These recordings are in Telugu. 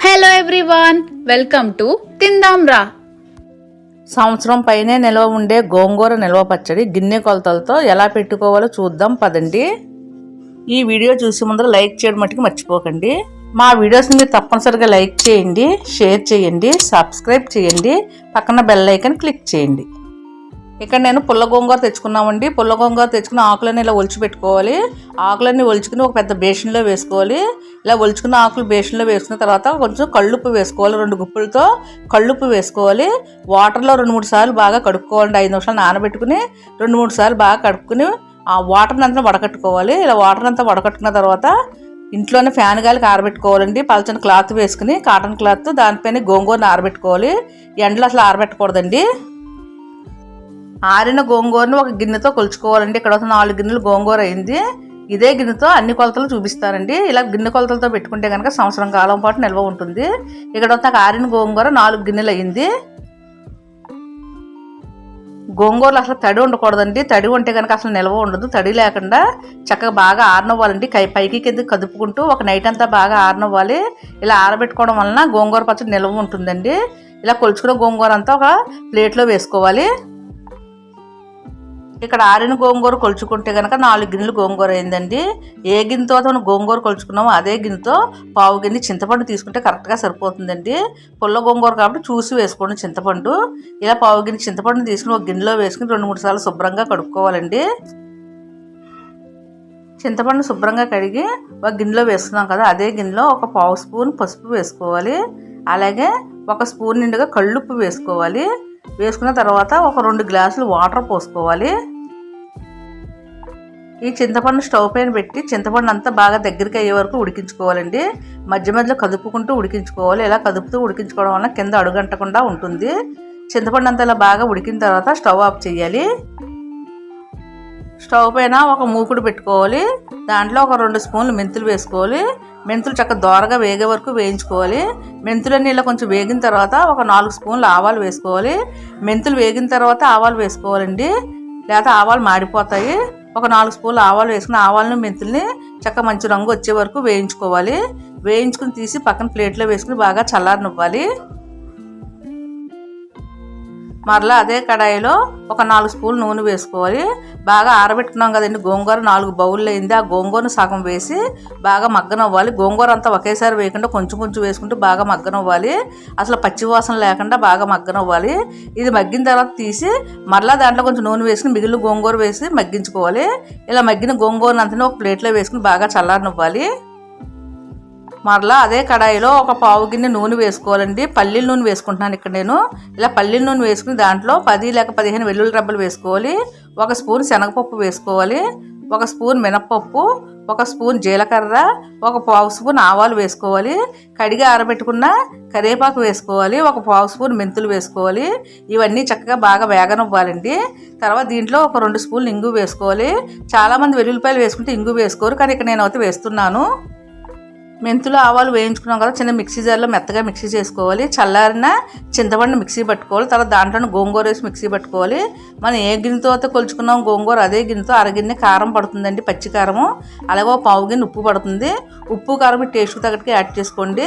హలో ఎవ్రీవాన్ వెల్కమ్ టు తిందాం రా సంవత్సరం పైనే నిల్వ ఉండే గోంగూర నిల్వ పచ్చడి గిన్నె కొలతలతో ఎలా పెట్టుకోవాలో చూద్దాం పదండి. ఈ వీడియో చూసే ముందర లైక్ చేయడం మట్టుకు మర్చిపోకండి. మా వీడియోస్ని మీరు తప్పనిసరిగా లైక్ చేయండి షేర్ చేయండి సబ్స్క్రైబ్ చేయండి పక్కన బెల్ ఐకన్ క్లిక్ చేయండి. ఇక్కడ నేను పుల్ల గోంగూర తెచ్చుకున్నామండి. పుల్ల గోంగూర తెచ్చుకున్న ఆకులన్నీ ఇలా ఒలిచిపెట్టుకోవాలి. ఆకులన్నీ ఒలుచుకుని ఒక పెద్ద బేషన్లో వేసుకోవాలి. ఇలా ఒలుచుకున్న ఆకులు బేషన్లో వేసుకున్న తర్వాత కొంచెం కళ్ళుప్పు వేసుకోవాలి రెండు గుప్పులతో. కళ్ళుప్పు వేసుకోవాలి. వాటర్లో రెండు మూడు సార్లు బాగా కడుక్కోవాలండి. ఐదు నిమిషాలు నానబెట్టుకుని రెండు మూడు సార్లు బాగా కడుక్కుని ఆ వాటర్ని అంతా వడకట్టుకోవాలి. ఇలా వాటర్ అంతా వడకట్టుకున్న తర్వాత ఇంట్లోనే ఫ్యాన్ గాలికి ఆరబెట్టుకోవాలండి. పలచని క్లాత్ వేసుకుని కాటన్ క్లాత్ దానిపైన గోంగూరని ఆరబెట్టుకోవాలి. ఎండలో అసలు ఆరబెట్టకూడదండి. ఆరిన గోంగూరను ఒక గిన్నెతో కొలుచుకోవాలండి. ఇక్కడ ఒక నాలుగు గిన్నెలు గోంగూర అయింది. ఇదే గిన్నెతో అన్ని కొలతలు చూపిస్తారండి. ఇలా గిన్నె కొలతలతో పెట్టుకుంటే కనుక సంవత్సరం కాలం పాటు నిల్వ ఉంటుంది. ఇక్కడ ఒక ఆరిన గోంగూర నాలుగు గిన్నెలు అయింది. గోంగూరలు అసలు తడి ఉండకూడదండి. తడి ఉంటే కనుక అసలు నిల్వ ఉండదు. తడి లేకుండా చక్కగా బాగా ఆరనవ్వాలండి. కై పైకి కింద కదుపుకుంటూ ఒక నైట్ అంతా బాగా ఆరనవ్వాలి. ఇలా ఆరబెట్టుకోవడం వలన గోంగూర పచ్చడి నిల్వ ఉంటుందండి. ఇలా కొలుచుకున్న గోంగూర అంతా ఒక ప్లేట్లో వేసుకోవాలి. ఇక్కడ ఆరిన గోంగూర కొలుచుకుంటే కనుక నాలుగు గిన్నెలు గోంగూర అయిందండి. ఏ గిన్నెతో మనం గోంగూర కొలుచుకున్నామో అదే గిన్నెతో పావు గిన్నె చింతపండు తీసుకుంటే కరెక్ట్గా సరిపోతుందండి. పుల్ల గోంగూర కాబట్టి చూసి వేసుకోండి చింతపండు. ఇలా పావు గిన్నె చింతపండు తీసుకుని ఒక గిన్నెలో వేసుకుని రెండు మూడు సార్లు శుభ్రంగా కడుక్కోవాలండి. చింతపండు శుభ్రంగా కడిగి ఒక గిన్నెలో వేసుకున్నాం కదా అదే గిన్నెలో ఒక పావు స్పూన్ పసుపు వేసుకోవాలి. అలాగే ఒక స్పూన్ నిండుగా కళ్ళుప్పు వేసుకోవాలి. వేసుకున్న తర్వాత ఒక రెండు గ్లాసులు వాటర్ పోసుకోవాలి. ఈ చింతపండు స్టవ్ పైన పెట్టి చింతపండు అంతా బాగా దగ్గరికి అయ్యే వరకు ఉడికించుకోవాలండి. మధ్య మధ్యలో కదుపుకుంటూ ఉడికించుకోవాలి. ఇలా కదుపుతూ ఉడికించుకోవడం వల్ల కింద అడుగంటకుండా ఉంటుంది. చింతపండు అంతా ఇలా బాగా ఉడికిన తర్వాత స్టవ్ ఆఫ్ చేయాలి. స్టవ్ పైన ఒక మూకుడు పెట్టుకోవాలి. దాంట్లో ఒక రెండు స్పూన్లు మెంతులు వేసుకోవాలి. మెంతులు చక్క దోరగా వేగే వరకు వేయించుకోవాలి. మెంతులన్నీ ఇలా కొంచెం వేగిన తర్వాత ఒక నాలుగు స్పూన్లు ఆవాలు వేసుకోవాలి. మెంతులు వేగిన తర్వాత ఆవాలు వేసుకోవాలండి. లేకపోతే ఆవాలు మాడిపోతాయి. ఒక నాలుగు స్పూన్లు ఆవాలు వేసుకుని ఆవాలను మెంతుల్ని చక్క మంచి రంగు వచ్చే వరకు వేయించుకోవాలి. వేయించుకుని తీసి పక్కన ప్లేట్లో వేసుకుని బాగా చల్లారనివ్వాలి. మరలా అదే కడాయిలో ఒక నాలుగు స్పూన్లు నూనె వేసుకోవాలి. బాగా ఆరబెట్టుకున్నాం కదండి. గోంగూర నాలుగు బౌళ్ళు అయింది. ఆ గోంగూరను సగం వేసి బాగా మగ్గనవ్వాలి. గోంగూర అంతా ఒకేసారి వేయకుండా కొంచెం కొంచెం వేసుకుంటూ బాగా మగ్గనవ్వాలి. అసలు పచ్చివాసన లేకుండా బాగా మగ్గనవ్వాలి. ఇది మగ్గిన తర్వాత తీసి మరలా దాంట్లో కొంచెం నూనె వేసుకుని మిగిలిన గోంగూర వేసి మగ్గించుకోవాలి. ఇలా మగ్గిన గోంగూరను అంతా ఒక ప్లేట్లో వేసుకుని బాగా చల్లారనివ్వాలి. మరలా అదే కడాయిలో ఒక పావు గిన్నె నూనె వేసుకోవాలండి. పల్లీల నూనె వేసుకుంటున్నాను ఇక్కడ నేను. ఇలా పల్లీల నూనె వేసుకుని దాంట్లో పది లేక పదిహేను వెల్లుల్లి రబ్బలు వేసుకోవాలి. ఒక స్పూన్ శనగపప్పు వేసుకోవాలి. ఒక స్పూన్ మినప్పప్పు. ఒక స్పూన్ జీలకర్ర. ఒక పావు స్పూన్ ఆవాలు వేసుకోవాలి. కడిగి ఆరబెట్టుకున్న కరివేపాకు వేసుకోవాలి. ఒక పావు స్పూన్ మెంతులు వేసుకోవాలి. ఇవన్నీ చక్కగా బాగా వేగనివ్వాలండి. తర్వాత దీంట్లో ఒక రెండు స్పూన్లు ఇంగు వేసుకోవాలి. చాలామంది వెల్లుల్లిపాయలు వేసుకుంటే ఇంగు వేసుకోరు. కానీ ఇక్కడ నేను అయితే వేస్తున్నాను. మెంతులు ఆవాలు వేయించుకున్నాం కదా చిన్న మిక్సీ జార్లో మెత్తగా మిక్సీ చేసుకోవాలి. చల్లారిన చింతపండు మిక్సీ పట్టుకోవాలి. తర్వాత దాంట్లో గోంగూర వేసి మిక్సీ పట్టుకోవాలి. మనం ఏ గిన్నెతో అయితే కొలుచుకున్నాం గోంగూర అదే గిన్నెతో అరగిన్నె కారం పడుతుందండి పచ్చి కారము. అలాగే పావు గిన్నె ఉప్పు పడుతుంది. ఉప్పు కారం టేస్ట్ తగ్గట్టుగా యాడ్ చేసుకోండి.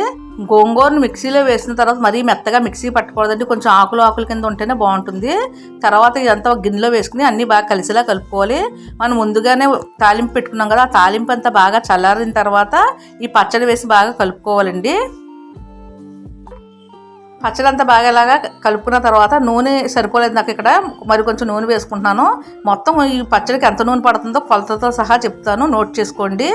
గోంగూరను మిక్సీలో వేసిన తర్వాత మరీ మెత్తగా మిక్సీ పట్టుకోవద్దండి కొంచెం ఆకులు ఆకుల కింద ఉంటేనే బాగుంటుంది. తర్వాత ఇదంతా ఒక గిన్నెలో వేసుకుని అన్నీ బాగా కలిసిలా కలుపుకోవాలి. మనం ముందుగానే తాలింపు పెట్టుకున్నాం కదా ఆ తాలింపు అంతా బాగా చల్లారిన తర్వాత ఈ పచ్చడి వేసి బాగా కలుపుకోవాలండి. పచ్చడి అంతా బాగా ఇలాగా కలుపుకున్న తర్వాత నూనె సరిపోలేదు నాకు ఇక్కడ. మరి కొంచెం నూనె వేసుకుంటున్నాను. మొత్తం ఈ పచ్చడికి ఎంత నూనె పడుతుందో కొలతతో సహా చెప్తాను. నోట్ చేసుకోండి.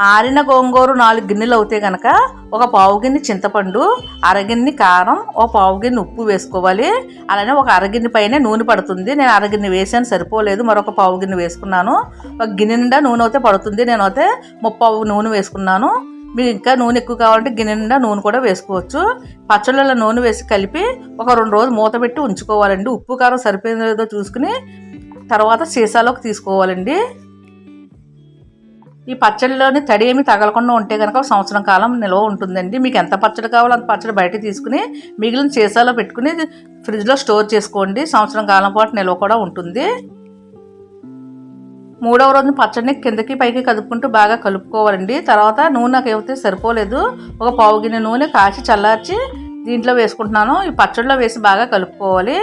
ఆరిన గోంగూర నాలుగు గిన్నెలు అవుతే కనుక ఒక పావు గిన్నె చింతపండు అరగిన్ని కారం ఒక పావు గిన్నె ఉప్పు వేసుకోవాలి. అలానే ఒక అరగిన్నె పైన నూనె పడుతుంది. నేను అరగిన్ని వేసాను సరిపోలేదు. మరొక పావు గిన్నె వేసుకున్నాను. ఒక గిన్నె నిండా నూనె అయితే పడుతుంది. నేను అయితే ముప్పావు నూనె వేసుకున్నాను. మీకు ఇంకా నూనె ఎక్కువ కావాలంటే గిన్నె నిండా నూనె కూడా వేసుకోవచ్చు. పచ్చళ్ళలో నూనె వేసి కలిపి ఒక రెండు రోజులు మూత పెట్టి ఉంచుకోవాలండి. ఉప్పు కారం సరిపోయిందో లేదో చూసుకుని తర్వాత సీసాలోకి తీసుకోవాలండి. ఈ పచ్చడిలోని తడి ఏమి తగలకుండా ఉంటే కనుక ఒక సంవత్సరం కాలం నిల్వ ఉంటుందండి. మీకు ఎంత పచ్చడి కావాలో అంత పచ్చడి బయట తీసుకుని మిగిలిన సీసాలో పెట్టుకుని ఫ్రిడ్జ్లో స్టోర్ చేసుకోండి. సంవత్సరం కాలం పాటు నిల్వ కూడా ఉంటుంది. మూడవ రోజు పచ్చడిని కిందకి పైకి కదుపుకుంటూ బాగా కలుపుకోవాలండి. తర్వాత నూనె నాకు ఏమైతే సరిపోలేదు ఒక పావు గిన్నె నూనె కాచి చల్లార్చి దీంట్లో వేసుకుంటున్నాను. ఈ పచ్చడిలో వేసి బాగా కలుపుకోవాలి.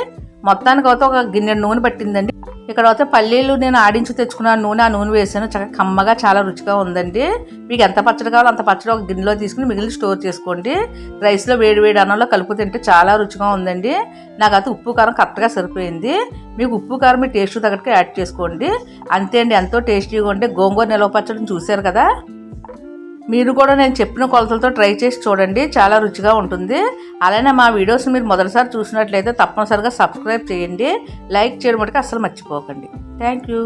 మొత్తానికి అయితే ఒక గిన్నె నూనె పట్టిందండి. ఇక్కడ అయితే పల్లీలు నేను ఆడించి తెచ్చుకున్న నూనె ఆ నూనె వేసాను. చక్కగా కమ్మగా చాలా రుచిగా ఉందండి. మీకు ఎంత పచ్చడి కావాలో అంత పచ్చడి ఒక గిన్నెలో తీసుకుని మిగిలిన స్టోర్ చేసుకోండి. రైస్లో వేడి వేడి అన్నంలో కలుపు తింటే చాలా రుచిగా ఉందండి. నాకైతే ఉప్పు కారం కరెక్ట్గా సరిపోయింది. మీకు ఉప్పు కారం మీ టేస్ట్ తగ్గట్టుగా యాడ్ చేసుకోండి. అంతే అండి ఎంతో టేస్టీగా ఉంటే గోంగూర నిలవ పచ్చడిని చూశారు కదా? మీరు కూడా నేను చెప్పిన కొలతలతో ట్రై చేసి చూడండి. చాలా రుచిగా ఉంటుంది. అలానే మా వీడియోస్ మీరు మొదటిసారి చూసినట్లయితే తప్పనిసరిగా సబ్స్క్రైబ్ చేయండి. లైక్ చేయడం మటుకు అస్సలు మర్చిపోకండి. Thank you.